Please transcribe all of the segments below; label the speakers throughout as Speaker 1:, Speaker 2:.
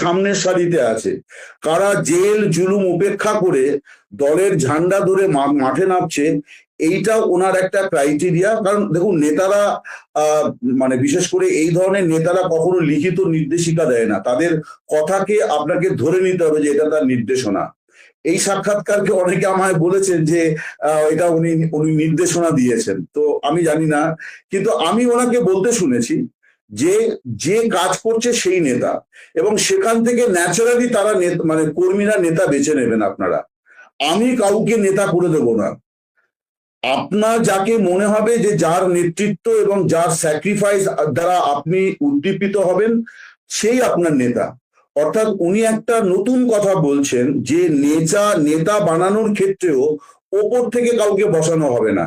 Speaker 1: সামনের সারিতে আছে। কারা জেল, জুলুম উপেক্ষা করে দলের ঝান্ডা ধরে মাঠে নামছে, এইটা ওনার একটা ক্রাইটেরিয়া কারণ দেখুন, নেতারা মানে বিশেষ করে এই ধরনের নেতারা কখনো লিখিত নির্দেশিকা দেয় না। তাদের কথাকে আপনাকে ধরে নিতে হবে যে এটা তার নির্দেশনা। এই সাক্ষাৎকারকে অনেকে আমায় বলেছেন যে এটা উনি উনি নির্দেশনা দিয়েছেন। তো আমি জানি না, কিন্তু আমি ওনাকে বলতে শুনেছি। যে যে কাজ করছে সেই নেতা। এবং সেখান থেকে ন্যাচারালি তারা মানে কর্মীরা নেতা বেছে নেবেন আপনারা। আমি কাউকে নেতা করে দেব না। আপনার যাকে মনে হবে যে যার নেতৃত্ব এবং যার স্যাক্রিফাইস দ্বারা আপনি উদ্দীপিত হবেন, সেই আপনার নেতা। অর্থাৎ উনি একটা নতুন কথা বলছেন যে নেতা নেতা বানানোর ক্ষেত্রেও ওপর থেকে কাউকে বসানো হবে না।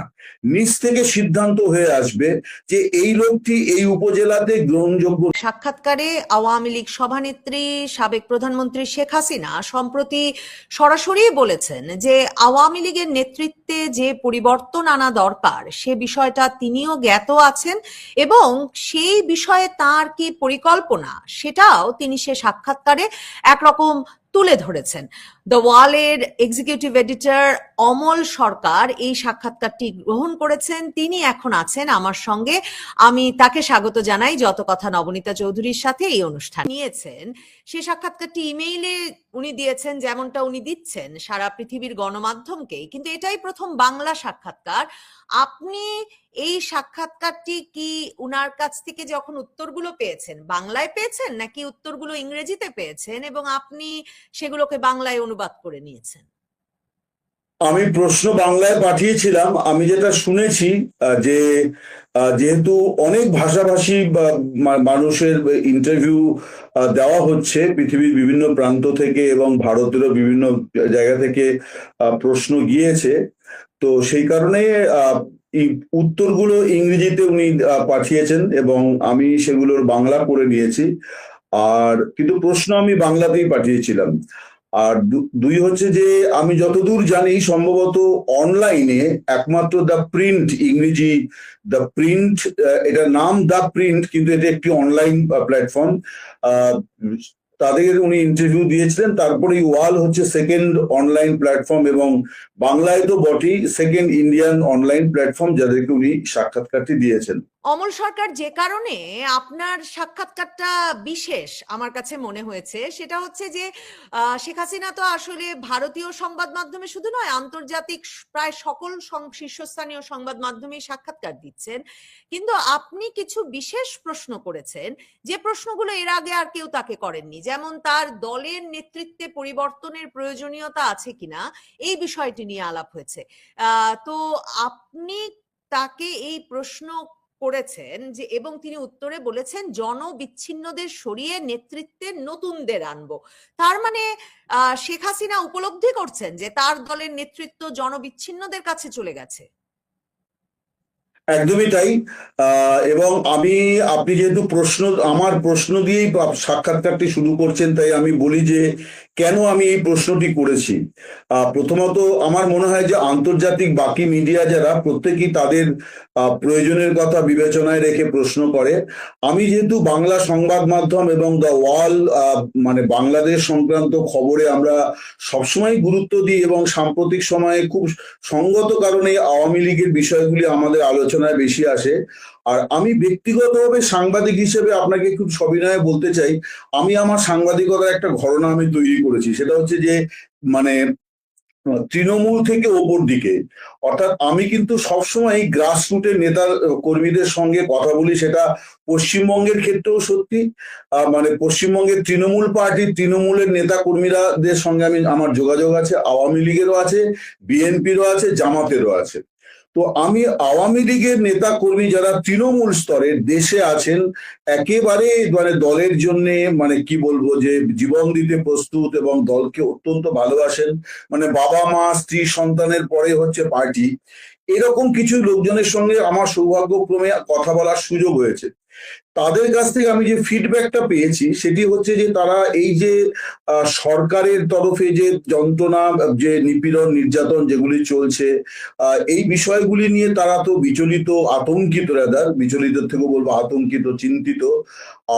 Speaker 1: নিচ থেকে সিদ্ধান্ত হয়ে আসবে যে এই লোকটি এই উপজেলাতে গ্রহণযোগ্য
Speaker 2: সাক্ষাৎকারে আওয়ামী লীগ সভানেত্রী, সাবেক প্রধানমন্ত্রী শেখ হাসিনা সম্প্রতি সরাসরি বলেছেন যে আওয়ামী লীগের নেতৃত্বে যে পরিবর্তন আনা দরকার, সে বিষয়টা তিনিও জ্ঞাত আছেন এবং সেই বিষয়ে তার কি পরিকল্পনা, সেটাও তিনি সে সাক্ষাৎকারে একরকম তুলে ধরেছেন। দ্য ওয়ালের এক্সিকিউটিভ এডিটর অমল সরকার এই সাক্ষাৎকারটি গ্রহণ করেছেন। তিনি এখন আছেন আমার সঙ্গে। আমি তাকে স্বাগত জানাই যত কথা নবনীতা চৌধুরীর সাথে এই অনুষ্ঠান নিয়েছেন। সে সাক্ষাৎকারটি ইমেইলে উনি দিয়েছেন, যেমনটা উনি দিচ্ছেন, সারা পৃথিবীর গণমাধ্যমকে। কিন্তু এটাই প্রথম বাংলা সাক্ষাৎকার। আপনি এই সাক্ষাৎকারটি কি উনার কাছ থেকে যখন উত্তরগুলো পেয়েছেন, বাংলায় পেয়েছেন, নাকি উত্তরগুলো ইংরেজিতে পেয়েছেন? এবং আপনি সেগুলোকে বাংলায় অনুবাদ করে নিয়েছেন?
Speaker 1: আমি প্রশ্ন বাংলায় পাঠিয়েছিলাম। আমি যেটা শুনেছি যে যেহেতু অনেক ভাষাভাষী মানুষের ইন্টারভিউ দেওয়া হচ্ছে পৃথিবীর বিভিন্ন প্রান্ত থেকে এবং ভারতেরও বিভিন্ন জায়গা থেকে প্রশ্ন গিয়েছে। তো সেই কারণে উত্তরগুলো ইংরেজিতে উনি পাঠিয়েছেন এবং আমি সেগুলোর বাংলা করে নিয়েছি। আর কিন্তু প্রশ্ন আমি বাংলাতেই পাঠিয়েছিলাম। আর দুই হচ্ছে যে আমি যতদূর জানি সম্ভবত অনলাইনে একমাত্র দ্য প্রিন্ট ইংরেজি দ্য প্রিন্ট এটার নাম দ্য প্রিন্ট কিন্তু এটা একটি অনলাইন প্ল্যাটফর্ম তাদের উনি ইন্টারভিউ দিয়েছিলেন। তারপরে ওয়াল হচ্ছে সেকেন্ড অনলাইন প্ল্যাটফর্ম এবং বাংলায় তো বটেই সেকেন্ড ইন্ডিয়ান অনলাইন প্ল্যাটফর্ম যাদেরকে উনি সাক্ষাৎকারটি দিয়েছেন।
Speaker 2: অমল সরকার যে কারণে আপনার সাক্ষাৎকারটা বিশেষ আমার কাছে মনে হয়েছে, সেটা হচ্ছে যে শেখ হাসিনা তো আসলে ভারতীয় সংবাদ মাধ্যমে শুধু নয়, আন্তর্জাতিক প্রায় সকল শীর্ষস্থানীয় সংবাদ মাধ্যমে সাক্ষাৎকার দিচ্ছেন। কিন্তু আপনি কিছু বিশেষ প্রশ্ন করেছেন, যে প্রশ্নগুলো এর আগে আর কেউ তাকে করেননি, যেমন তার দলের নেতৃত্বে পরিবর্তনের প্রয়োজনীয়তা আছে কিনা, এই বিষয়টি নিয়ে আলাপ হয়েছে। তো আপনি তাকে এই প্রশ্ন করেছেন যে, এবং তিনি উত্তরে বলেছেন, জনবিচ্ছিন্নদের সরিয়ে নেতৃত্বে নতুনদের আনব। তার মানে শেখ হাসিনা উপলব্ধি করছেন যে, তার দলের নেতৃত্ব জনবিচ্ছিন্নদের কাছে চলে গেছে।
Speaker 1: একদমই তাই। আহ, এবং আমি আপনি যেহেতু প্রশ্ন আমার প্রশ্ন দিয়েই সাক্ষাৎকারটি শুরু করছেন তাই আমি বলি যে কেন আমি এই প্রশ্নটি করেছি? প্রথমত আমার মনে হয় যে আন্তর্জাতিক বাকি মিডিয়া যারা প্রত্যেকেই তাদের প্রয়োজনের কথা বিবেচনায় রেখে প্রশ্ন করে। আমি যেহেতু বাংলা সংবাদ মাধ্যম এবং দ্য ওয়াল মানে বাংলাদেশ সংক্রান্ত খবরে আমরা সবসময় গুরুত্ব দিই এবং সাম্প্রতিক সময়ে খুব সঙ্গত কারণে আওয়ামী লীগের বিষয়গুলি আমাদের আলোচনায় বেশি আসে। আর আমি ব্যক্তিগতভাবে সাংবাদিক হিসেবে আপনাকে খুব সবিনয়ে বলতে চাই আমি আমার সাংবাদিকতার একটা ঘটনা আমি তৈরি করেছি। সেটা হচ্ছে যে মানে তৃণমূল থেকে ওপর দিকে। অর্থাৎ আমি কিন্তু সবসময় গ্রাসরুটের নেতা আহ, কর্মীদের সঙ্গে কথা বলি সেটা পশ্চিমবঙ্গের ক্ষেত্রেও সত্যি। মানে পশ্চিমবঙ্গের তৃণমূল পার্টি তৃণমূলের নেতা কর্মীরাদের সঙ্গে আমি আমার যোগাযোগ আছে আওয়ামী লীগেরও আছে বিএনপিরও আছে জামাতেরও আছে। তো আমি আওয়ামী লীগের নেতা কর্মী যারা তৃণমূল স্তরে দেশে আছেন, একেবারে মানে দলের জন্য মানে কি বলব যে জীবন দিতে প্রস্তুত এবং দলকে অত্যন্ত ভালোবাসেন। মানে বাবা মা, স্ত্রী, সন্তানের পরে হচ্ছে পার্টি। এরকম কিছু লোকজনের সঙ্গে আমার সৌভাগ্যক্রমে কথা বলার সুযোগ হয়েছে। তাদের কাছ থেকে আমি যে ফিডব্যাকটা পেয়েছি, সেটি হচ্ছে যে তারা এই যে সরকারের তরফে যে যন্ত্রণা, যে নিপীড়ন, নির্যাতন যেগুলি চলছে এই বিষয়গুলি নিয়ে তারা তো বিচলিত, আতঙ্কিত রাদার বিচলিত থেকে বলব আতঙ্কিত, চিন্তিত।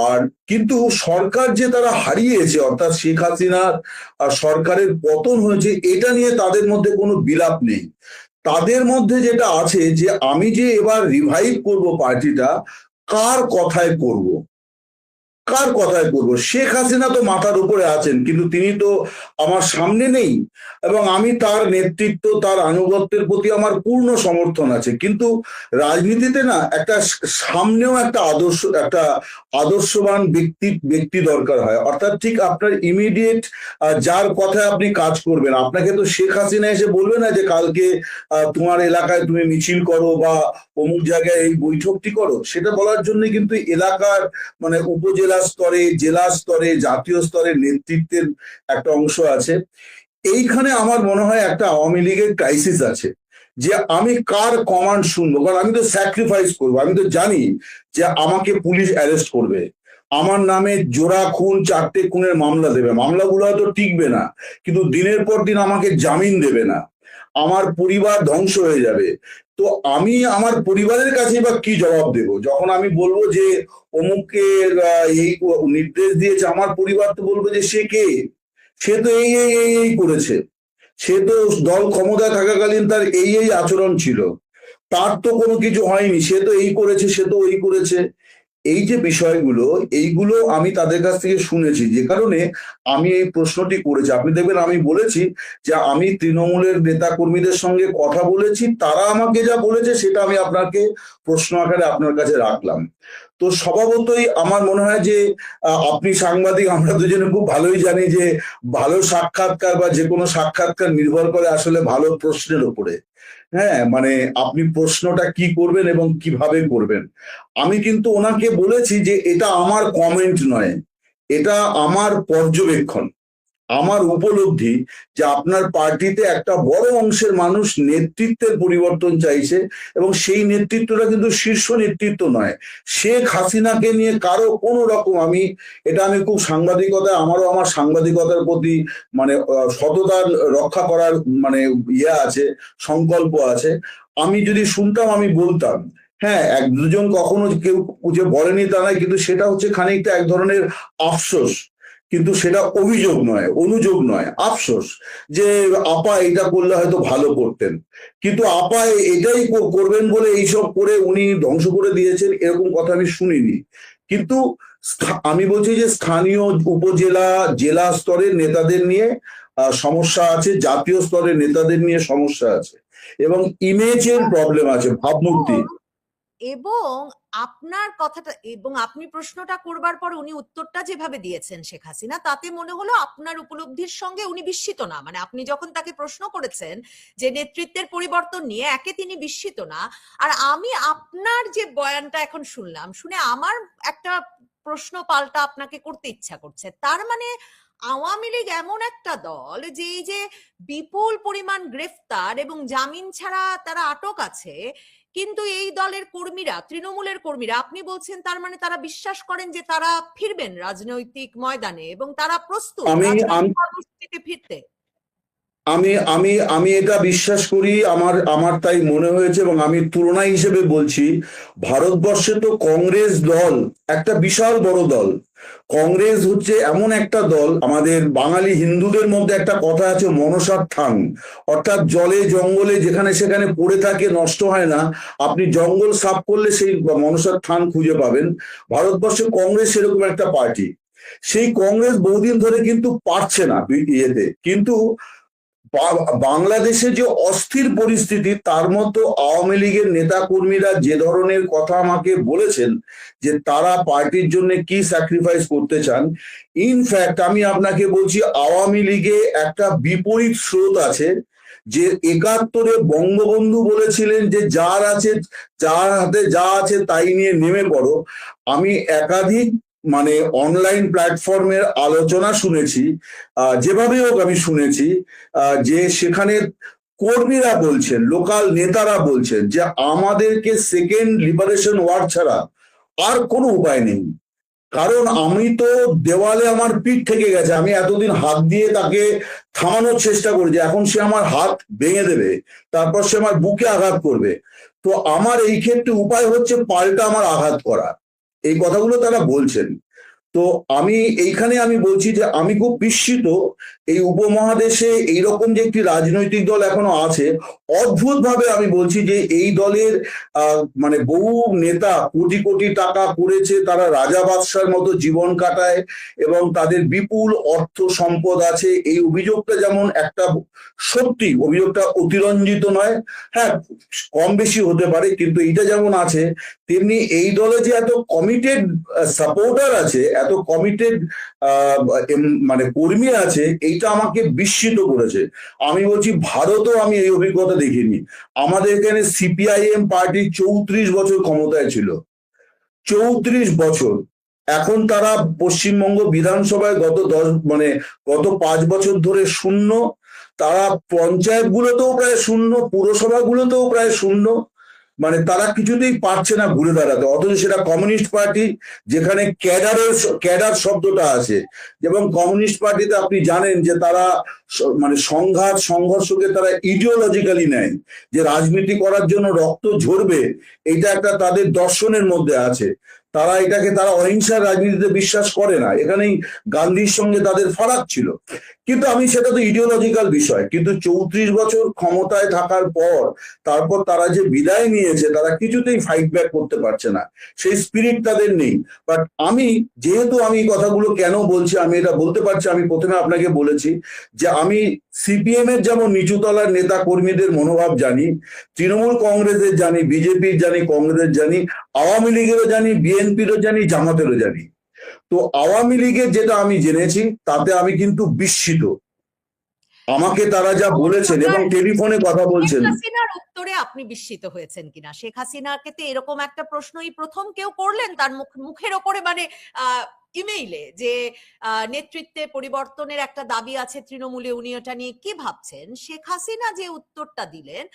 Speaker 1: আর কিন্তু সরকার যে তারা হারিয়েছে, অর্থাৎ শেখ হাসিনার সরকারের পতন হয়েছে, এটা নিয়ে তাদের মধ্যে কোনো বিলাপ নেই। তাদের মধ্যে যেটা আছে যে, আমি যে এবার রিভাইভ করব পার্টিটা কার কথায় করব? কার কথায় করব শেখ হাসিনা তো মাথার উপরে আছেন, কিন্তু তিনি তো আমার সামনে নেই এবং আমি তার নেতৃত্ব, তার আনুগত্যের প্রতি আমার পূর্ণ সমর্থন আছে। কিন্তু রাজনীতিতে না একটা সামনেও একটা আদর্শ, একটা আদর্শবান ব্যক্তি ব্যক্তি দরকার হয়। অর্থাৎ ঠিক আপনার ইমিডিয়েট যার কথায় আপনি কাজ করবেন। আপনাকে তো শেখ হাসিনা এসে বলবে না যে কালকে তোমার এলাকায় তুমি মিছিল করো বা অমুক জায়গায় এই বৈঠকটি করো। সেটা বলার জন্য কিন্তু এলাকার মানে উপজেলা স্তরে, জেলা স্তরে, জাতীয় স্তরে নেতৃত্বের একটা অংশ আছে। এইখানে আমার মনে হয় একটা আওয়ামী লীগের ক্রাইসিস আছে, যে আমি কার কমান্ড শুনব? কারণ আমি তো স্যাক্রিফাইস করব। আমি তো জানি যে আমাকে পুলিশ অ্যারেস্ট করবে। আমার নামে জোড়া খুন, চারটে খুনের মামলা দেবে। মামলাগুলো হয়তো টিকবে না, কিন্তু দিনের পর দিন আমাকে জামিন দেবে না। আমার পরিবার ধ্বংস হয়ে যাবে। তো আমি আমার পরিবারের কাছে বা কি জবাব দেব? যখন আমি বলব যে অমুকের আহ, এই নির্দেশ দিয়েছে আমার পরিবার তো বলব যে সে কে? সে তো এই এই এই এই করেছে। সে তো দল ক্ষমতায় থাকাকালীন তার এই এই আচরণ ছিল। তার তো কোনো কিছু হয়নি। সে তো এই করেছে সে তো ওই করেছে। এই যে বিষয়গুলো, এইগুলো আমি তাদের কাছ থেকে শুনেছি। যে কারণে আমি এই প্রশ্নটি করেছি। আপনি দেখবেন আমি বলেছি যে আমি তৃণমূলের নেতা কর্মীদের সঙ্গে কথা বলেছি, তারা আমাকে যা বলেছে সেটা আমি আপনাকে প্রশ্ন আকারে আপনার কাছে রাখলাম। তো স্বভাবতই আমার মনে হয় যে আপনি সাংবাদিক, আমরা দুজনে খুব ভালোই জানি যে, ভালো সাক্ষাৎকার বা যে কোনো সাক্ষাৎকার নির্ভর করে আসলে ভালো প্রশ্নের উপরে। হ্যাঁ মানে আপনি প্রশ্নটা কি করবেন এবং কীভাবে করবেন। আমি কিন্তু ওনাকে বলেছি যে, এটা আমার কমেন্ট নয়। এটা আমার পর্যবেক্ষণ। আমার উপলব্ধি যে আপনার পার্টিতে একটা বড় অংশের মানুষ নেতৃত্বের পরিবর্তন চাইছে এবং সেই নেতৃত্বটা কিন্তু শীর্ষ নেতৃত্ব নয়। শেখ হাসিনাকে নিয়ে কারও কোনো রকম আমি এটা আমি খুব সাংবাদিকতা আমারও আমার সাংবাদিকতার প্রতি মানে আহ, সততা রক্ষা করার মানে ইয়ে আছে সংকল্প আছে। আমি যদি শুনতাম আমি বলতাম। হ্যাঁ এক দুজন কখনো কেউ যে বলেনি তা নয় কিন্তু সেটা হচ্ছে খানিকটা এক ধরনের আফসোস। কিন্তু সেটা অভিযোগ নয়, অনুযোগ নয়, আফসোস যে আপা এটা করলে হয়তো ভালো করতেন। কিন্তু আপা এটাই করবেন বলে এইসব করে উনি ধ্বংস করে দিয়েছেন এরকম কথা আমি শুনিনি। কিন্তু আমি বলছি যে স্থানীয় উপজেলা, জেলা স্তরের নেতাদের নিয়ে সমস্যা আছে, জাতীয় স্তরের নেতাদের নিয়ে সমস্যা আছে এবং ইমেজের প্রবলেম আছে, ভাবমূর্তি।
Speaker 2: এবং আপনার কথাটা এবং আপনি প্রশ্নটা করবার পর উনি উত্তরটা যেভাবে দিয়েছেন শেখ হাসিনা, তাতে মনে হলো আপনার উপলব্ধির সঙ্গে উনি বিস্মিত না। মানে আপনি যখন তাকে প্রশ্ন করেছেন যে নেতৃত্বের পরিবর্তন নিয়ে একে তিনি বিস্মিত না, আর আমি আপনার যে বয়ানটা এখন শুনলাম, শুনে আমার একটা প্রশ্ন পাল্টা আপনাকে করতে ইচ্ছা করছে। তার মানে আওয়ামী লীগ এমন একটা দল যে এই যে বিপুল পরিমাণ গ্রেফতার এবং জামিন ছাড়া তারা আটক আছে কিন্তু এই দলের কর্মীরা তৃণমূলের কর্মীরা আপনি বলছেন তার মানে তারা বিশ্বাস করেন যে তারা ফিরবেন রাজনৈতিক ময়দানে এবং তারা প্রস্তুত
Speaker 1: আমি- আমি-
Speaker 2: কর্মসূচিতে ফিরতে।
Speaker 1: আমি আমি আমি এটা বিশ্বাস করি আমার আমার তাই মনে হয়েছে এবং আমি তুলনা হিসেবে বলছি ভারতবর্ষে তো কংগ্রেস দল একটা বিশাল বড় দল। কংগ্রেস হচ্ছে এমন একটা দল, আমাদের বাঙালি হিন্দুদের মধ্যে একটা কথা আছে মনসার থান। অর্থাৎ জলে, জঙ্গলে, যেখানে সেখানে পড়ে থাকে, নষ্ট হয় না। আপনি জঙ্গল সাফ করলে সেই মনসার থান খুঁজে পাবেন। ভারতবর্ষে কংগ্রেস সেরকম একটা পার্টি। সেই কংগ্রেস বহুদিন ধরে কিন্তু পারছে না ইয়েতে। কিন্তু বাংলাদেশে যে অস্থির পরিস্থিতি, তার মতো আওয়ামী লীগের নেতা কর্মীরা যে ধরনের কথা আমাকে বলেছেন যে তারা পার্টির জন্য কি স্যাক্রিফাইস করতে চান ইনফ্যাক্ট আমি আপনাকে বলছি আওয়ামী লীগে একটা বিপরীত স্রোত আছে যে একাত্তরে বঙ্গবন্ধু বলেছিলেন যে যার আছে, যার হাতে যা আছে তাই নিয়ে নেমে পড়ো। আমি একাধিক মানে অনলাইন প্ল্যাটফর্মের আলোচনা শুনেছি যেভাবে হোক আমি শুনেছি যে সেখানে কর্মীরা বলছেন লোকাল নেতারা বলছেন যে আমাদেরকে সেকেন্ড লিবারেশন ওয়ার ছাড়া আর কোনো উপায় নেই। কারণ আমি তো দেওয়ালে আমার পিঠ থেকে গেছে, আমি এতদিন হাত দিয়ে তাকে থামানোর চেষ্টা করেছি, এখন সে আমার হাত ভেঙে দেবে, তারপর সে আমার বুকে আঘাত করবে। তো আমার এই ক্ষেত্রে উপায় হচ্ছে পাল্টা আমার আঘাত করা। এই কথাগুলো তারা বলছেন। তো আমি এইখানে আমি বলছি যে আমি খুব বিস্মিত এই উপমহাদেশে এইরকম যে একটি রাজনৈতিক দল এখনও আছে অদ্ভুত ভাবে আমি বলছি যে এই দলের মানে বহু নেতা কোটি কোটি টাকা করেছে তারা রাজা বাদশার মতো জীবন কাটায় এবং তাদের বিপুল অর্থ সম্পদ আছে। এই অভিযোগটা যেমন একটা সত্যি, অভিযোগটা অতিরঞ্জিত নয় হ্যাঁ কম বেশি হতে পারে, কিন্তু এইটা যেমন আছে, তেমনি এই দলে যে এত কমিটেড সাপোর্টার আছে এত কমিটেড মানে কর্মী আছে, এইটা আমাকে বিস্মিত করেছে। আমি বলছি, ভারতও আমি এই অভিজ্ঞতা দেখিনি। আমাদের এখানে সিপিআইএম পার্টি চৌত্রিশ বছর ক্ষমতায় ছিল। চৌত্রিশ বছর। এখন তারা পশ্চিমবঙ্গ বিধানসভায় গত দশ মানে গত পাঁচ বছর ধরে শূন্য। তারা পঞ্চায়েত গুলোতেও প্রায় শূন্য পুরসভা গুলোতেও প্রায় শূন্য। মানে তারা কিছুতেই পারছে না ঘুরে দাঁড়াতে। অথচ সেটা কমিউনিস্ট পার্টি, যেখানে ক্যাডারের ক্যাডার শব্দটা আছে। এবং কমিউনিস্ট পার্টিতে আপনি জানেন যে তারা মানে সংঘাত, সংঘর্ষকে তারা ইডিওলজিক্যালি নেয়। যে রাজনীতি করার জন্য রক্ত ঝরবে, এটা একটা তাদের দর্শনের মধ্যে আছে। তারা এটাকে, তারা অহিংসার রাজনীতিতে বিশ্বাস করে না। এখানেই গান্ধীর সঙ্গে তাদের ফারাক ছিল। কিন্তু আমি, সেটা তো ইডিওলজিক্যাল বিষয়, কিন্তু চৌত্রিশ বছর ক্ষমতায় থাকার পর, তারপর তারা যে বিদায় নিয়েছে, তারা কিছুতেই ফাইট ব্যাক করতে পারছে না। সেই স্পিরিট তাদের নেই। বাট আমি, যেহেতু আমি কথাগুলো কেন বলছি, আমি এটা বলতে পারছি, আমি প্রথমে আপনাকে বলেছি যে আমি সিপিএম এর যেমন নিচুতলার নেতা কর্মীদের মনোভাব জানি, তৃণমূল কংগ্রেসের জানি, বিজেপির জানি, কংগ্রেসের জানি, আওয়ামী লীগেরও জানি বিএনপিরও জানি জামাতেরও জানি। তো আওয়ামী লীগের যেটা আমি জেনেছি তাতে আমি কিন্তু বিস্মিত। আমাকে তারা যা বলেছেন এবং টেলিফোনে কথা বলছেন।
Speaker 2: উত্তরে আপনি বিস্মিত হয়েছেন কিনা? শেখ হাসিনাকে তো এরকম একটা প্রশ্নই প্রথম কেউ করলেন তার মুখ মুখের ওপরে মানে আহ, ইমেইলে যে নেতৃত্বে পরিবর্তনের একটা দাবি আছে তৃণমূলে, উনি ওটা নিয়ে কি ভাবছেন? শেখ হাসিনা যে উত্তরটা দিলেন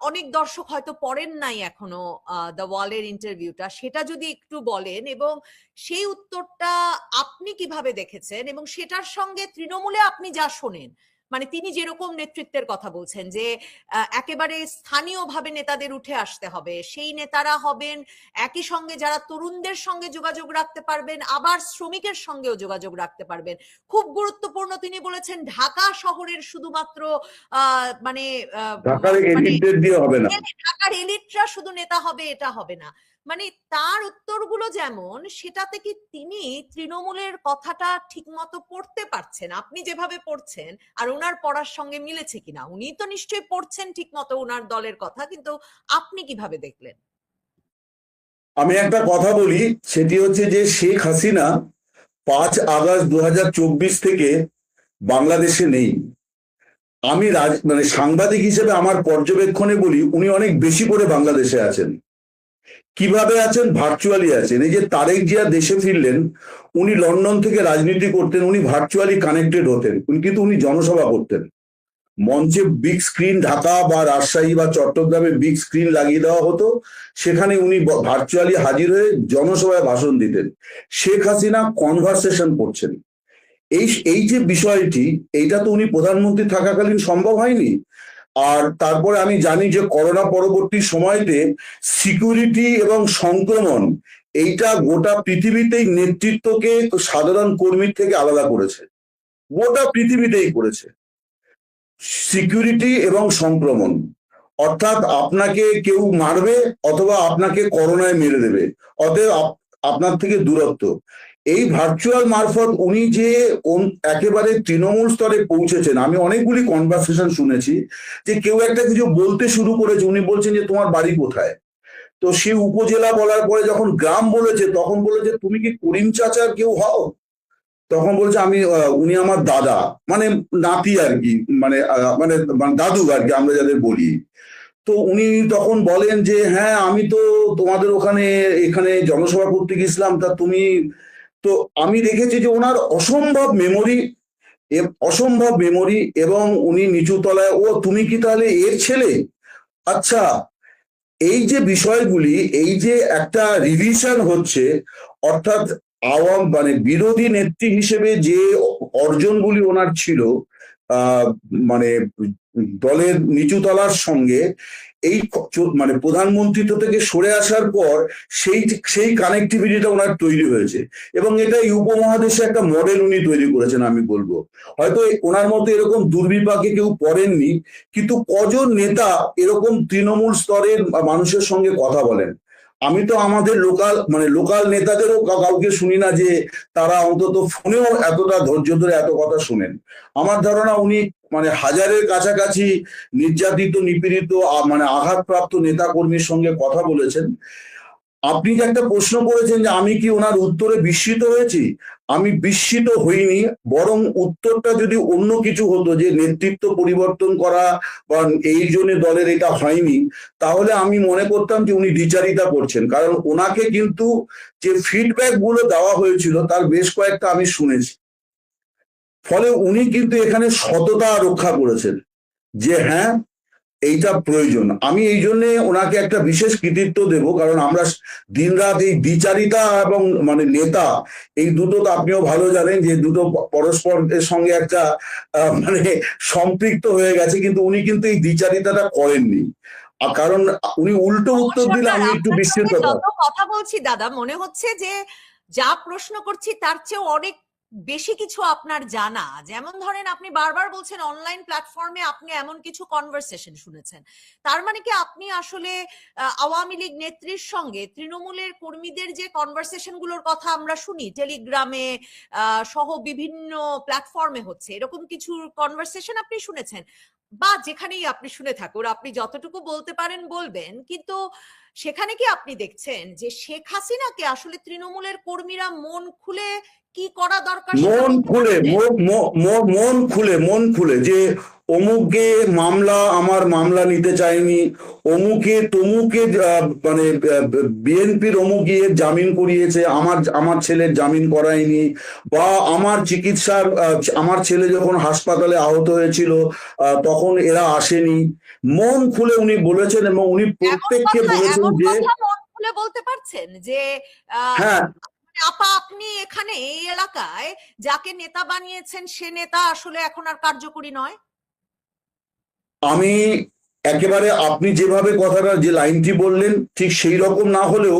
Speaker 2: অনেক দর্শক হয়তো পড়েন নাই এখনও দ্য ওয়ালের ইন্টারভিউটা সেটা যদি একটু বলেন এবং সেই উত্তরটা আপনি কীভাবে দেখেছেন এবং সেটার সঙ্গে তৃণমূলে আপনি যা শোনেন মানে তিনি যেরকম নেতৃত্বের কথা বলছেন যে একেবারে স্থানীয়ভাবে নেতাদের উঠে আসতে হবে। সেই নেতারা হবেন একই সঙ্গে যারা তরুণদের সঙ্গে যোগাযোগ রাখতে পারবেন আবার শ্রমিকের সঙ্গেও যোগাযোগ রাখতে পারবেন। খুব গুরুত্বপূর্ণ তিনি বলেছেন ঢাকা শহরের শুধুমাত্র আহ, মানে আহ,
Speaker 1: ঢাকার
Speaker 2: মানে এলিটরা শুধু নেতা হবে এটা হবে না। মানে তার উত্তরগুলো যেমন, সেটাতে কি তিনি তৃণমূলের কথাটা ঠিকমতো পড়তে পারছেন? আপনি যেভাবে পড়ছেন, আর ওনার পড়ার সঙ্গে মিলেছে কিনা? উনি তো নিশ্চয়ই পড়ছেন ঠিকমতো ওনার দলের কথা, কিন্তু আপনি কীভাবে দেখলেন?
Speaker 1: আমি একটা কথা বলি, সেটি হচ্ছে যে শেখ হাসিনা পাঁচ আগস্ট দু হাজার চব্বিশ থেকে বাংলাদেশে নেই। আমি রাজ মানে সাংবাদিক হিসেবে আমার পর্যবেক্ষণে বলি, উনি অনেক বেশি করে বাংলাদেশে আছেন। কীভাবে আছেন? ভার্চুয়ালি আছেন। এই যে তারেক জিয়া দেশে ফিরলেন, উনি লন্ডন থেকে রাজনীতি করতেন, উনি ভার্চুয়ালি কানেক্টেড হতেন। উনি কিন্তু উনি জনসভা করতেন। মঞ্চে বিগ স্ক্রিন ঢাকা বা রাজশাহী বা চট্টগ্রামে বিগ স্ক্রিন লাগিয়ে দেওয়া হতো। সেখানে উনি ভার্চুয়ালি হাজির হয়ে জনসভায় ভাষণ দিতেন। শেখ হাসিনা কনভারসেশন করছেন। এই এই যে বিষয়টি, এইটা তো উনি প্রধানমন্ত্রী থাকাকালীন সম্ভব হয়নি। আর তারপরে আমি জানি যে করোনা পরবর্তী সময়তে সিকিউরিটি এবং সংক্রমণ এইটা গোটা পৃথিবীতেই নেতৃত্বকে সাধারণ কর্মীর থেকে আলাদা করেছে। গোটা পৃথিবীতেই করেছে। সিকিউরিটি এবং সংক্রমণ। অর্থাৎ আপনাকে কেউ মারবে অথবা আপনাকে করোনায় মেরে দেবে। অতএব আপ- আপনার থেকে দূরত্ব। এই ভার্চুয়াল মারফত উনি যে একেবারে তৃণমূল স্তরে পৌঁছেছেন, আমি অনেকগুলি কনভারসেশন শুনেছি যে কেউ একটা কিছু বলতে শুরু করেছে, উনি বলছেন যে তোমার বাড়ি কোথায়? তো সে উপজেলা বলার পরে যখন গ্রাম বলেছে, তখন বলেছে, তুমি কি করিম চাচার কেউ হও? তখন বলছে, আমি উনি আমার দাদা মানে নাতি আর কি মানে মানে মানে দাদু আর কি, আমরা যাদের বলি। তো উনি তখন বলেন যে হ্যাঁ আমি তো তোমাদের ওখানে, এখানে জনসভা করতে গেছিলাম, তা তুমি তো আমি দেখেছি যে ওনার অসম্ভব মেমোরি অসম্ভব মেমোরি এবং উনি নিচু তলায়, ও, তুমি কি তাহলে এর ছেলে? আচ্ছা এই যে বিষয়গুলি, এই যে একটা রিভিশন হচ্ছে, অর্থাৎ আওয়াম মানে বিরোধী নেত্রী হিসেবে যে অর্জনগুলি ওনার ছিল মানে দলের নিচু তলার সঙ্গে এই মানে প্রধানমন্ত্রিত্ব থেকে সরে আসার পর সেই সেই কানেক্টিভিটিটা ওনার তৈরি হয়েছে। এবং এটা এই উপমহাদেশে একটা মডেল উনি তৈরি করেছেন, আমি বলব। হয়তো ওনার মতো এরকম দুর্বিপাকে কেউ পড়েননি, কিন্তু কজন নেতা এরকম তৃণমূল স্তরের মানুষের সঙ্গে কথা বলেন? আমি তো আমাদের লোকাল মানে লোকাল নেতাদেরও কাউকে শুনি না যে তারা অন্তত ফোনেও এতটা ধৈর্য ধরে এত কথা শুনেন। আমার ধারণা উনি মানে হাজারের কাছাকাছি নির্যাতিত, নিপীড়িত মানে আঘাতপ্রাপ্ত নেতা কর্মীর সঙ্গে কথা বলেছেন। আপনি যে একটা প্রশ্ন করেছেন যে আমি কি ওনার উত্তরে বিস্মিত হয়েছি? আমি বিস্মিত হইনি, বরং উত্তরটা যদি অন্য কিছু হতো যে নেতৃত্ব পরিবর্তন করা বা এই জন্য দলের এটা হয়নি, তাহলে আমি মনে করতাম যে উনি দ্বিচারিতা করছেন। কারণ ওনাকে কিন্তু যে ফিডব্যাকগুলো দেওয়া হয়েছিল, তার বেশ কয়েকটা আমি শুনেছি। ফলে উনি কিন্তু এখানে সততা রক্ষা করেছেন। যে হ্যাঁ এইটা প্রয়োজন। আমি এই জন্যে ওনাকে একটা বিশেষ কৃতিত্ব দেব কারণ আমরা দিনরাত এই দ্বিচারিতা এবং মানে নেতা এই দুটো তো আপনিও ভালো জানেন যে দুটো পরস্পরের সঙ্গে একটা মানে সম্পৃক্ত হয়ে গেছে কিন্তু উনি কিন্তু এই দ্বিচারিতাটা করেননি। আর কারণ উনি উল্টো উত্তর দিলে আমি একটু বিস্মিত
Speaker 2: যত কথা বলছি দাদা মনে হচ্ছে যে যা প্রশ্ন করছি তার চেয়ে অনেক বেশি কিছু আপনার জানা। যেমন ধরেন আপনি বারবার বলছেন অনলাইন প্ল্যাটফর্মে আপনি এমন কিছু কনভারসেশন শুনেছেন। তার মানে কি আপনি আসলে আওয়ামী লীগ নেত্রীর সঙ্গে তৃণমূলের কর্মীদের যে কনভারসেশনগুলোর কথা আমরা শুনি টেলিগ্রামে সহ বিভিন্ন প্ল্যাটফর্মে হচ্ছে, এরকম কিছু কনভারসেশন আপনি শুনেছেন? বা যেখানেই আপনি শুনে থাকুন, আপনি যতটুকু বলতে পারেন বলবেন, কিন্তু সেখানে কি আপনি দেখছেন যে শেখ হাসিনাকে আসলে তৃণমূলের কর্মীরা মন খুলে কি করা দরকার
Speaker 1: মন খুলে মন খুলে মন খুলে যে অমুকে মামলা আমার মামলা নিতে চায়নি অমুকে তমুকে মানে বিএনপির অমুকে জামিন করিয়েছে আমার আমার ছেলের জামিন করায়নি বা আমার চিকিৎসার আমার ছেলে যখন হাসপাতালে আহত হয়েছিল তখন এরা আসেনি। মন খুলে উনি বলেছেন এবং উনি প্রত্যেককে বলেছেন যে
Speaker 2: বলতে পারছেন যে
Speaker 1: হ্যাঁ।
Speaker 2: আপা, আপনি এখানে এই এলাকায় যাকে নেতা বানিয়েছেন, সে নেতা আসলে এখন আর কার্যকরী নয়?
Speaker 1: আমি একেবারে আপনি যেভাবে কথাটা, যে লাইনটি বললেন, ঠিক সেই রকম না হলেও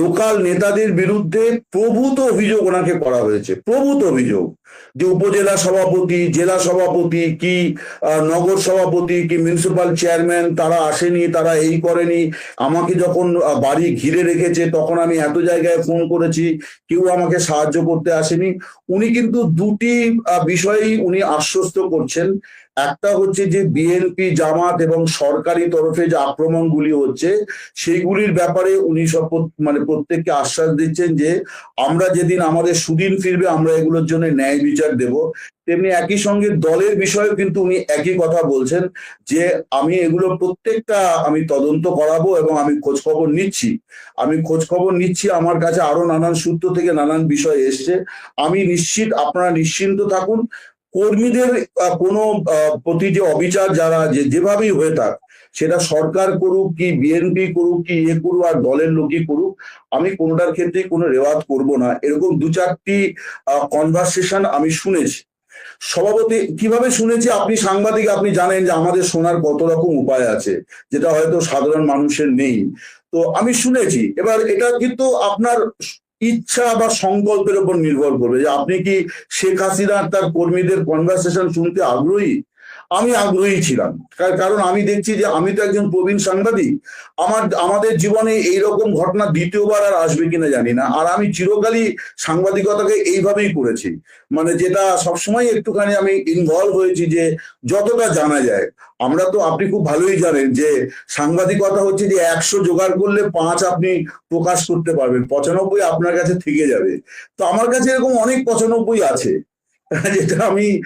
Speaker 1: লোকাল নেতাদের বিরুদ্ধে প্রভূত অভিযোগ ওনাকে করা হয়েছে, প্রভূত অভিযোগ। যে উপজেলা সভাপতি, জেলা সভাপতি কি নগর সভাপতি কি মিউনিসিপাল চেয়ারম্যান তারা আসেনি, তারা এই করেনি। আমাকে যখন বাড়ি ঘিরে রেখেছে, তখন আমি এত জায়গায় ফোন করেছি, কেউ আমাকে সাহায্য করতে আসেনি। উনি কিন্তু দুটি বিষয়েই উনি আশ্বস্ত করছেন। একটা হচ্ছে যে বিএনপি জামাত এবং সরকারি তরফে যে আক্রমণগুলি হচ্ছে, সেইগুলির ব্যাপারে উনি সব মানে প্রত্যেককে আশ্বাস দিচ্ছেন যে আমরা যেদিন আমাদের সুদিন ফিরবে, আমরা এগুলোর জন্য ন্যায় বিচার দেব। তেমনি একই সঙ্গে দলের বিষয়েও কিন্তু উনি একই কথা বলছেন যে আমি এগুলো প্রত্যেকটা আমি তদন্ত করাবো এবং আমি খোঁজ খবর নিচ্ছি। আমি খোঁজ খবর নিচ্ছি, আমার কাছে আরও নানান সূত্র থেকে নানান বিষয় এসছে। আমি নিশ্চিত, আপনারা নিশ্চিন্ত থাকুন। কর্মীদের কোনো প্রতি যে অবিচার যারা যে, যেভাবেই হয়ে থাক, সেটা সরকার করুক কি বিএনপি করুক কি ইয়ে করুক আর দলের লোকই করুক, আমি কোনোটার ক্ষেত্রে কোনো রেওয়াজ করব না। এরকম দু চারটি কনভারসেশন আমি শুনেছি। সভাপতি কীভাবে শুনেছি আপনি সাংবাদিক, আপনি জানেন যে আমাদের শোনার কত রকম উপায় আছে, যেটা হয়তো সাধারণ মানুষের নেই। তো আমি শুনেছি। এবার এটা কিন্তু আপনার ইচ্ছা বা সংকল্পের উপর নির্ভর করবে। যে আপনি কি শেখ হাসিনা তার কর্মীদের কনভারসেশন শুনতে আগ্রহী? আমি আগ্রহী ছিলাম। কার- কারণ আমি দেখছি যে আমি তো একজন প্রবীণ সাংবাদিক। আমার, আমাদের জীবনে এইরকম ঘটনা দ্বিতীয়বার আর আসবে কিনা জানি না। আর আমি চিরকালই সাংবাদিকতাকে এইভাবেই করেছি। মানে যেটা সবসময় একটুখানি আমি ইনভলভ হয়েছি যে যতটা জানা যায়। আমরা তো, আপনি খুব ভালোই জানেন যে সাংবাদিকতা হচ্ছে যে একশো জোগাড় করলে পাঁচ আপনি প্রকাশ করতে পারবেন। পঁচানব্বই আপনার কাছে থেকে যাবে। তো আমার কাছে এরকম অনেক পঁচানব্বই আছে। যেটা আমি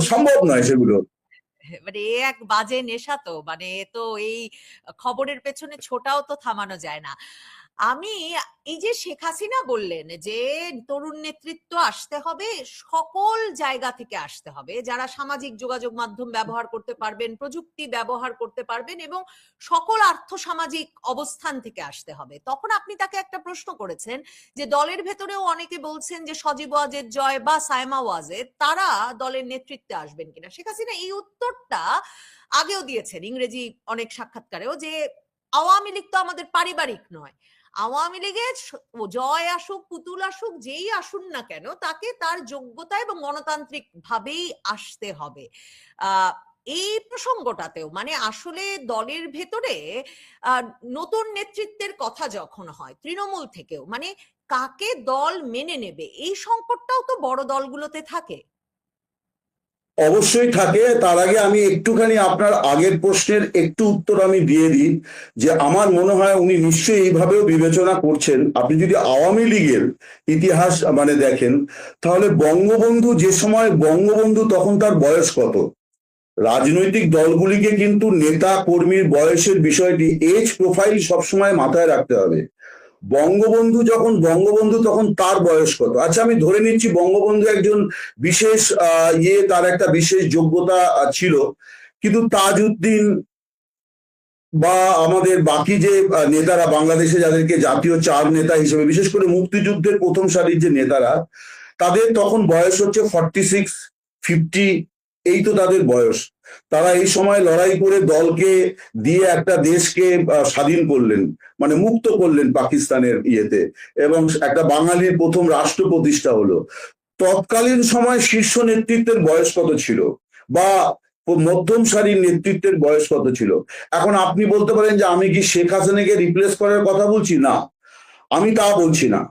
Speaker 1: সম্ভব নয় সেগুলো।
Speaker 2: মানে এ এক বাজে নেশা তো। মানে তো এই খবরের পেছনে ছোটাও তো থামানো যায় না। আমি এই যে শেখ হাসিনা বললেন যে তরুণ নেতৃত্ব আসতে হবে, সকল জায়গা থেকে আসতে হবে। যারা সামাজিক যোগাযোগ মাধ্যম ব্যবহার করতে পারবেন, প্রযুক্তি ব্যবহার করতে পারবেন এবং সকল আর্থসামাজিক অবস্থান থেকে আসতে হবে। তখন আপনি তাকে একটা প্রশ্ন করেছেন যে দলের ভেতরেও অনেকে বলছেন যে সজীব ওয়াজেদ জয় বা সায়মা ওয়াজেদ, তারা দলের নেতৃত্বে আসবেন কিনা? শেখ হাসিনা এই উত্তরটা আগেও দিয়েছেন ইংরেজি অনেক সাক্ষাৎকারেও যে আওয়ামী লীগ তো আমাদের পারিবারিক নয়। আওয়ামী লীগের জয় আসুক, পুতুল আসুক, যেই আসুন না কেন, তাকে তার যোগ্যতা এবং গণতান্ত্রিক ভাবেই আসতে হবে। এই প্রসঙ্গটাতেও মানে আসলে দলের ভেতরে নতুন নেতৃত্বের কথা যখন হয়, তৃণমূল থেকেও মানে কাকে দল মেনে নেবে, এই সংকটটাও তো বড় দলগুলোতে থাকে।
Speaker 1: অবশ্যই থাকে। তার আগে আমি একটুখানি আপনার আগের প্রশ্নের একটু উত্তর আমি দিয়ে দিই, যে আমার মনে হয় উনি নিশ্চয়ই এইভাবেও বিবেচনা করছেন। আপনি যদি আওয়ামী লীগের ইতিহাস মানে দেখেন, তাহলে বঙ্গবন্ধু যে সময় বঙ্গবন্ধু তখন তার বয়স কত? রাজনৈতিক দলগুলিকে কিন্তু নেতা কর্মীর বয়সের বিষয়টি এজ প্রোফাইল সবসময় মাথায় রাখতে হবে। বঙ্গবন্ধু যখন, বঙ্গবন্ধু তখন তার বয়স কত? আচ্ছা আমি ধরে নিচ্ছি বঙ্গবন্ধু একজন বিশেষ ইয়ে তার একটা বিশেষ যোগ্যতা ছিল। কিন্তু তাজউদ্দিন বা আমাদের বাকি যে নেতারা, বাংলাদেশে যাদেরকে জাতীয় চার নেতা হিসেবে, বিশেষ করে মুক্তিযুদ্ধের প্রথম সারির যে নেতারা, তাদের তখন বয়স হচ্ছে ফর্টি সিক্স ফিফটি এই তো তাদের বয়স। তারা এই সময় লড়াই করে দলকে দিয়ে একটা দেশকে স্বাধীন করলেন মানে মুক্ত করলেন পাকিস্তানের ইয়েতে। এবং একটা বাঙালির প্রথম রাষ্ট্র প্রতিষ্ঠা হলো। তৎকালীন সময় শীর্ষ নেতৃত্বের বয়স কত ছিল? বা মধ্যম সারির নেতৃত্বের বয়স কত ছিল? এখন আপনি বলতে পারেন যে আমি কি শেখ হাসিনাকে রিপ্লেস করার কথা বলছি? না। আমি তা বলছি না।